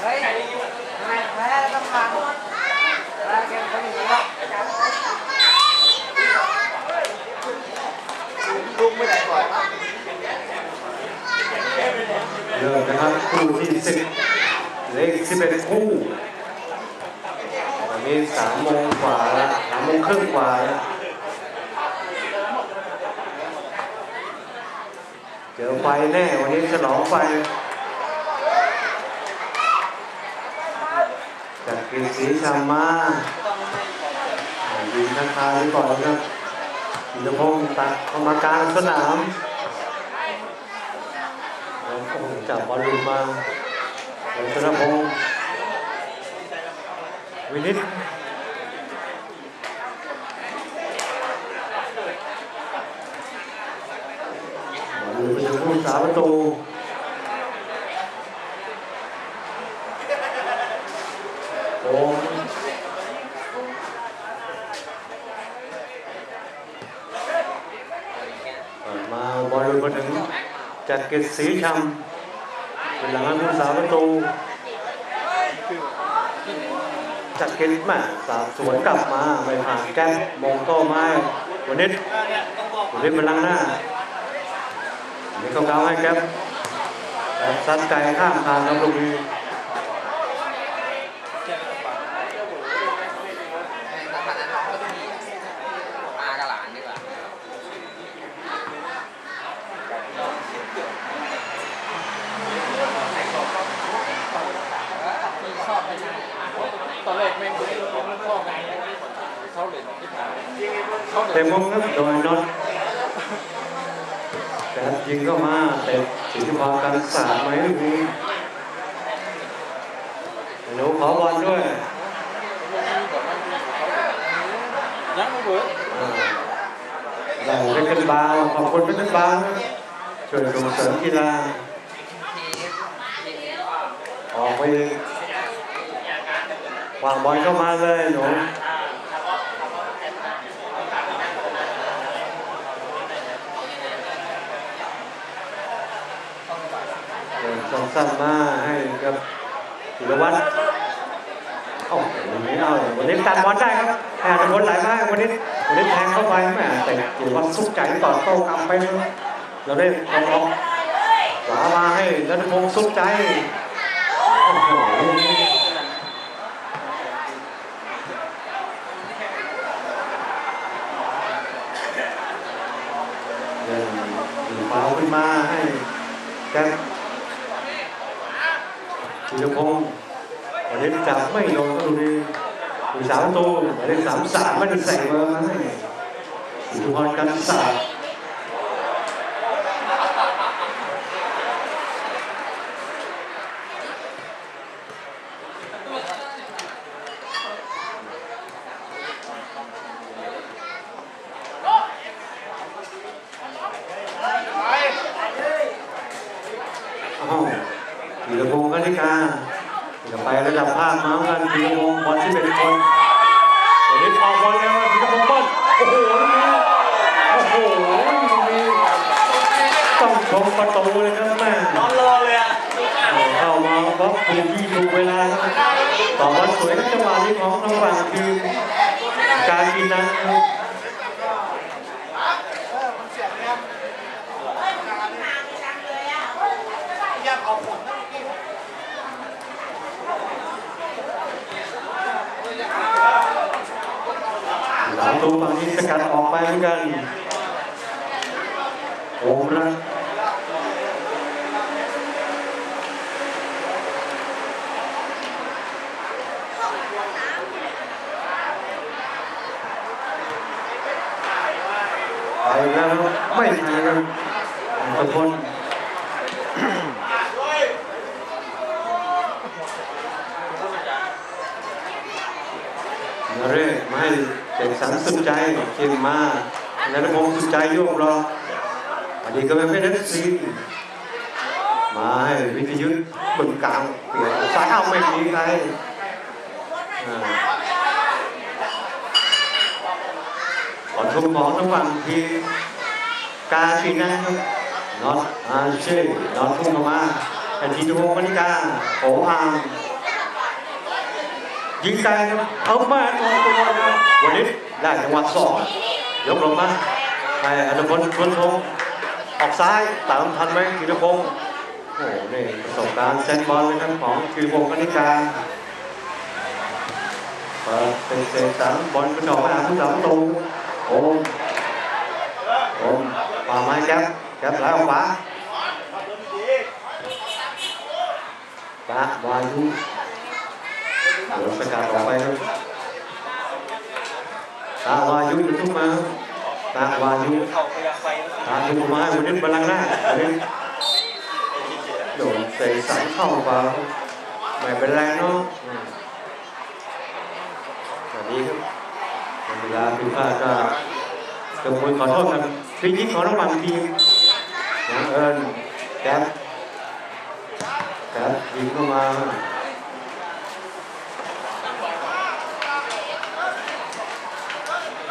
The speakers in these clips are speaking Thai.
เฮ้ยทำไมแพ้แล้วต้องฟังแล้วแกเป็นคนอย่างนี้วะลุกไม่ได้ก่อนเริ่มนะครับคู่ที่สิบเลขสิบเอ็ดคู่วันนี้สามโมงกว่าแล้วสามโมงครึ่งกว่าแล้ว เจอไฟแน่วันนี้ฉลองไฟจากกินสีชามาดีทักทายก่อนครับธีรพงศ์ตัดเข้ามกางสนามแล้วก็จับบอลลูนมาวัชรพงศ์วินิตบอลลูนไปถึงผู้สาประตูโอ้มาบอลลูนมาถึงจัดเกตสีชำเป็นหลังให้ผู้สาประตูจัดเกตมาสาสวนกลับมาไม่ผ่านแก้มมองโต้ไม้วันนี้วันนี้มันลังหน้า วันนี้เขาเกาให้แก้มแต่ซัดไกลข้ามทางครับลูกนี้แต่ขนาดน้องก็ไม่มีอากับหลานดีกว่าตอนแรกแม่งไม่ได้ร้องพ่อไงเขาเลยที่ผ่านเขาเลยเต็มมงครับโดยน็อตแต่ ยิงเข้ามาเตะสิทธิพรกันสาดไหมลูกนี้หนูขอบอลด้วยยังไม่เบิร์ดแหล่งเพชรกันบาวขอบคุณเพชรกันบาวครับช่วยส่งเสริมกีฬาออกไปวางบอลเข้ามาเลยหนู เดินสั้นๆมาให้กับธีรวัตรโอ้โหวันนี้เอาวันนี้ตัดบอลได้ครับแพ้บอลหลายมากวันนี้วันนี้แทงเข้าไปแม่แต่ธีรวัตรสุกใจต่อโต้กลับไปเราได้ตรงออกขวามาให้นัทพงศ์สุกใจโอ้โหเดินหนึ่งเป้าขึ้นมาให้แจ็ค ธีรพงศ์วันนี้สามไม่ลงก็ดูดีอยู่สามประตูวันนี้สามสามไม่ได้ใส่มาให้สุพรกันสาสตร์อ้าวธีรพงศ์กันนิกาจะไประดับภาคมาเหมือนกันธีรพงศ์บอลที่เป็นคนวันนี้ออกบอลแล้วธีรพงศ์บอลโอ้โหลูกนี้โอ้โหลูกนี้ต้อ งชมประตูเลยครับแม่นอนรอเลยอะเข้ามาบล็อกถูกที่ถูกเวลาครับต่อบอลสวยจังหวะนี้ของทางฝั่งทีมการกินนะครับหลังตัวฝั่งนี้สกัดออกไปเหมือนกันโอมรัก ไปแล้ว ไม่ทันครับทุกคนเร่ไม่เด็กสันสุดใจเก่งมานันพงศ์สุดใจโยกรอวันนี้ก็ไม่เป็นนักซีมาให้วิทยุบึงกลางเปลี่ยนสายเอาไม่มีใครอ่าขอชมของทางฝั่งทีม กาชินะครับน็อตอาชื่อนอนทุ่งมาไอทีดูวงมณิกาโอ้อามยิงไกลครับเอามาตรงตัวนะวันนี้ได้จังหวะสองยกลงมาไอ้อนุพลชวนทงออกซ้ายตามทันไหมธีรพงศ์โอ้โหนี่ประสบการณ์เซนบอลเลยครับของธีรพงศ์มณิกาเปิดเป็นเซนสามบอลกระจอกมาหาผู้สามตรงโอ้โอ้มาไม้แก๊ปแก๊ปไหลออกขวาปะวายุเดี๋ยวประกาศออกไปครับตาวายุทุกมาตาวายุตายุมาวันนี้บาลังก์หน้าโดนเตะสันเข้าเปล่าไม่เป็นไรเนาะสวัสดีครับเวลาพิพาทก็จงมือขอโทษกัน พี่ยิงขอระหว่างทีมอย่างเอิญแก๊ปครับยิงเข้ามา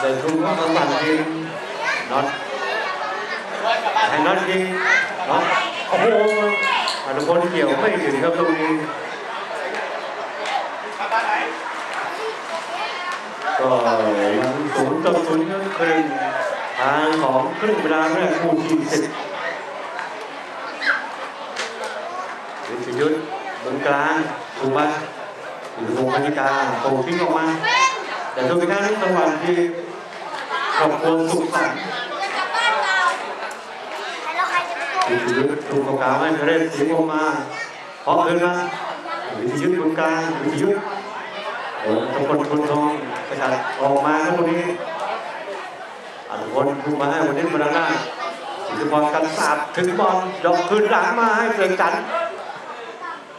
เดินทุ่งเข้ามาสั่งยิงน็อตให้น็อตยิงน็อตโอ้โหอนุพลเกี่ยวไม่ถึงครับตรงนี้ก็ยังสูงต่อศูนย์ครับครึ่ง ทางของครึ่งเวลาแรกคู่ที่สิบวิทยุทธ์ตรงกลางถูกปะอยู่วงบรรยากาโผล่ทิ้งออกมา แต่ดูไปข้างนี้จังหวะที่ครอบครัวสุขสันต์วิทยุทธถูกกลางให้เล่นเสียงออกมาพร้อมเดินมาวิทยุทธ์ตรงกลางวิทยุทธ์ตะกนคนทองประกาศออกมาครับตรงนี้ อันคนถูกมาให้วันนี้มาด้านหน้าสิทธิพรกันสาดถึงบอลดอกคืนหลังมาให้เสริมจันทร์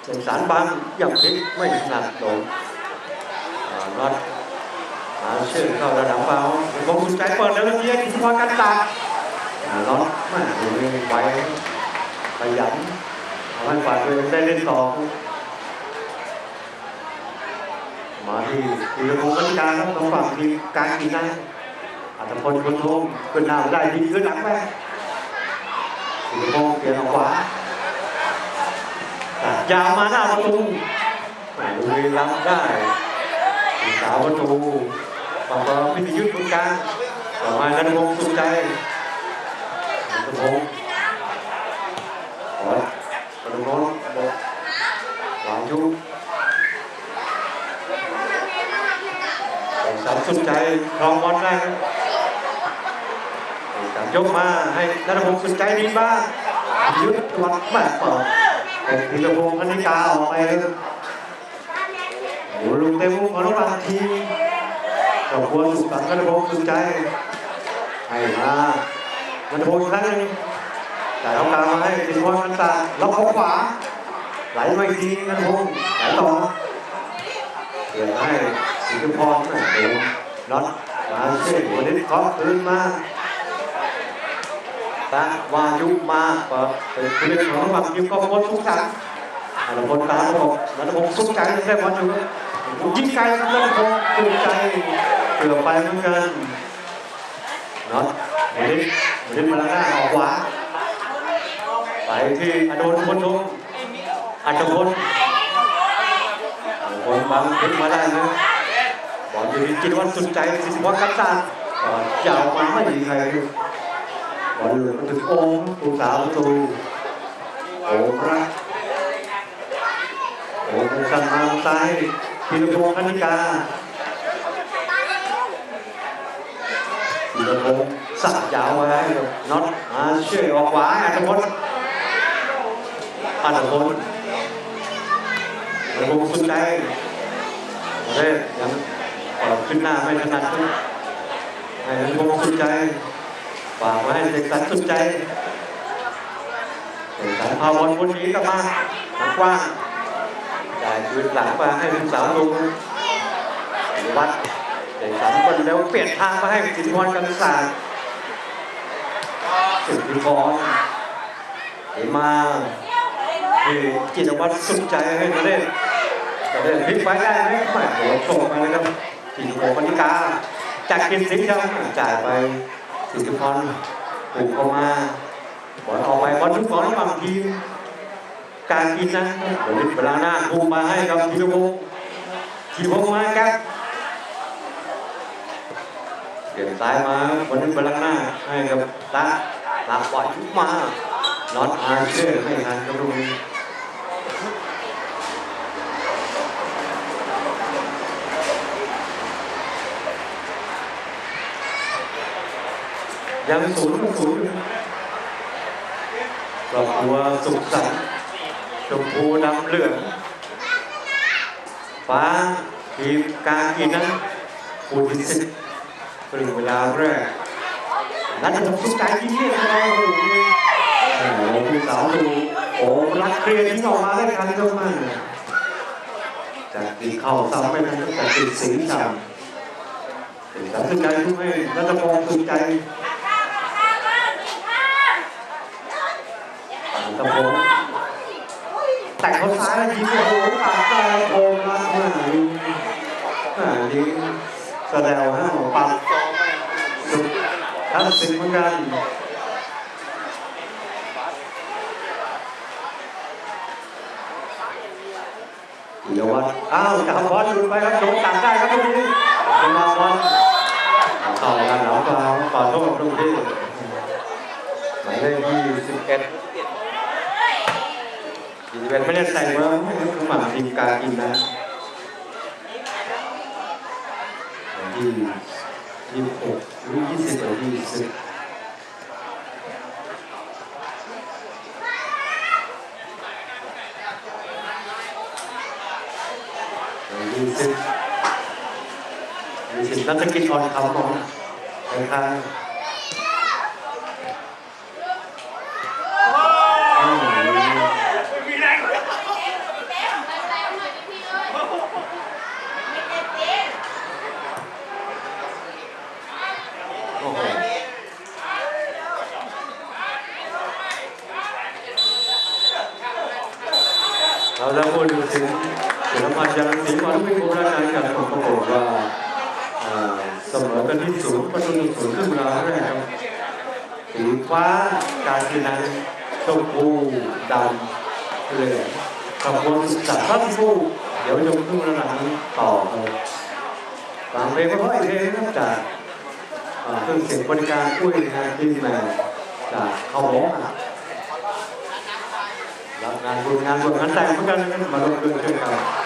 เส้นสารบางอย่างพลิกไม่ถนัดโดนอ่าน็อตหาเชื่อเข้าระดับเบาผมคุณใจเปิดแล้วเมื่อกี้ที่พอกันตาอ่าน็อตแม่ดูนี่ไวขยันทำให้ฝ่ายตัวเองได้เล่นต่อมาที่ธีรพงศ์กัญญาครับตรงฝั่งทีมกางกีฬา อัตพลคนทงขึ้นหน้าได้ดีขึ้นหลังไปธีรพงศ์เปลี่ยนขวายาวมาหน้าประตูบุรีรัมย์ได้สาวประตูฝั่งเราพิทยุทธ์คุณการต่อมากันวงสุขใจสุพงศ์ขอประตูโน้นบอกหวังยุสามสุขใจครองบอลได้ครับ การยกมาให้นัทพงศ์สุขใจดีบ้างยุทธ์วัดแม่เปิดเป็นธีรพงศ์คณิกาออกไปครับโอ้ลุงเต็มของรถบัสทีมขอบคุณสุขสันต์คณิพงศ์สุขใจให้มามันโพงอีกครั้งหนึ่งแต่เขากลางมาให้ธีรพงศ์กันตาล็อกเขาขวา ไหลมาอีกทีกันพงศ์ไหลต่อเปลี่ยนให้ธีรพงศ์นะโอ้น็อตมาเช่วันนี้เคาะคืนมา ตาวายุมาเปิดเป็นผู้เล่นของฝั่งก็พลสุขสันต์อนุพลตาระบบนันพงศ์สุขใจได้บอลอยู่ยิงไกลครับนันพงศ์สุขใจเกือบไปเหมือนกันน็อตเฮ้ยเล่นมาแล้วหน้าออกขวาไปที่อนุพลทงอันตพลอนุพลบังพลิกมาได้นะบอลอยู่ที่จิตวันสุดใจสิทธิวัน์กันตาก็ยาวมาไม่มีใคร บอลหลุดมาถึงโอมตูสาวประตูโอมรักโอมสั่งมาซ้ายธีรพงศ์คณิกาธีรพงศ์สักยาวไว้น็อตมาช่วยออกขวาอัตพลอัตพลอัตพลสุดใจเฮ้ยยังเปิดขึ้นหน้าไม่ถนัดให้อัตพลสุดใจ ฝากไว้ให้เด็กสันสุดใจเด็กสันพาบอลคนนี้กลับมาหลังกว้างจ่ายคืนหลังมาให้ลูกสาวลุงวัดเด็กสันบอลแล้วเปลี่ยนทางมาให้สิทธิพรกันศาสตร์สิทธิพรเห็นมาที่จิตวัฒน์สุดใจให้มาเล่นจะเล่นพลิกไปได้ไหมไม่โดนส่งมาเลยครับสิทธิพรกันกาจากกินสิงห์ครับจ่ายไป สิทธิพรปลูกเข้ามาบอลออกไปบอลทุกบอลระหว่างทีมการกินนะเดี๋ยวเวลาหน้าทุ่มมาให้กับธีรพงศ์ธีรพงมาครับเปลี่ยนซ้ายมาวันนี้เวลาหน้าให้กับตาตาปล่อยมาน็อตอาร์เชอร์ให้ทันกับตรงนี้ ยังศูนย์ศูนย์ครอบครัวสุขสันต์ชมพูดำเหลืองฟ้าทีมการกินนะคูณสิบครึ่งเวลาแรกนัทพงศ์สุขใจที่เรียกเราโอ้โหโอ้โหพี่สาวดูโอ้รักเคลียร์ที่ออกมาได้ทันก็มากจากตีเข้าซ้ำไม่ทันแต่ติดสีฉ่ำเป็นสาวสุขใจทุกให้นัทพงศ์สุขใจ ตะโพงแต่งเขาซ้ายแล้วยิงโอ้โหปากตาโอมมาหน้ายิงหน้ายิงแสดงว่าหัวปัดสุดทัศสินเหมือนกันเดี๋ยววัดอ้าวจับบอลหลุดไปครับโดนตัดได้ครับตรงนี้เป็นมาบอลเข้ากันแล้วก็ขอโทษตรงที่หมายเลขที่สิบเอ็ด ยี่สิบเอ็ดไม่ได้ใส่ว่าหมาทีมการกินนะวันที่ยี่สิบหกหรือยี่สิบหรือยี่สิบยี่สิบยี่สิบนักกิจอ่อนคำของทางอืม โอ้โหเราจะพูดถึงศิลปะยังสีวันไม่โบราณกันผมก็บอกว่าเอ่อเสมอ กันที่ศูนย์ประตูหนึ่งศูนย์ขึ้นมาแรกครับสีฟ้าการกินนั้นชมพูดำเหลืองขบวนจัดตั้งผู้เดี๋ยวชมพู่ระดับนี้ต่อครับฟังเพลงเพราะๆเพลงนะครับจากเครื่องเสียงบริการช่วยงานที่มาจากเขาบอกรับงานบุญงานบวชงานแต่งเหมือนกันนะครับมาร่วมด้วยช่วยกัน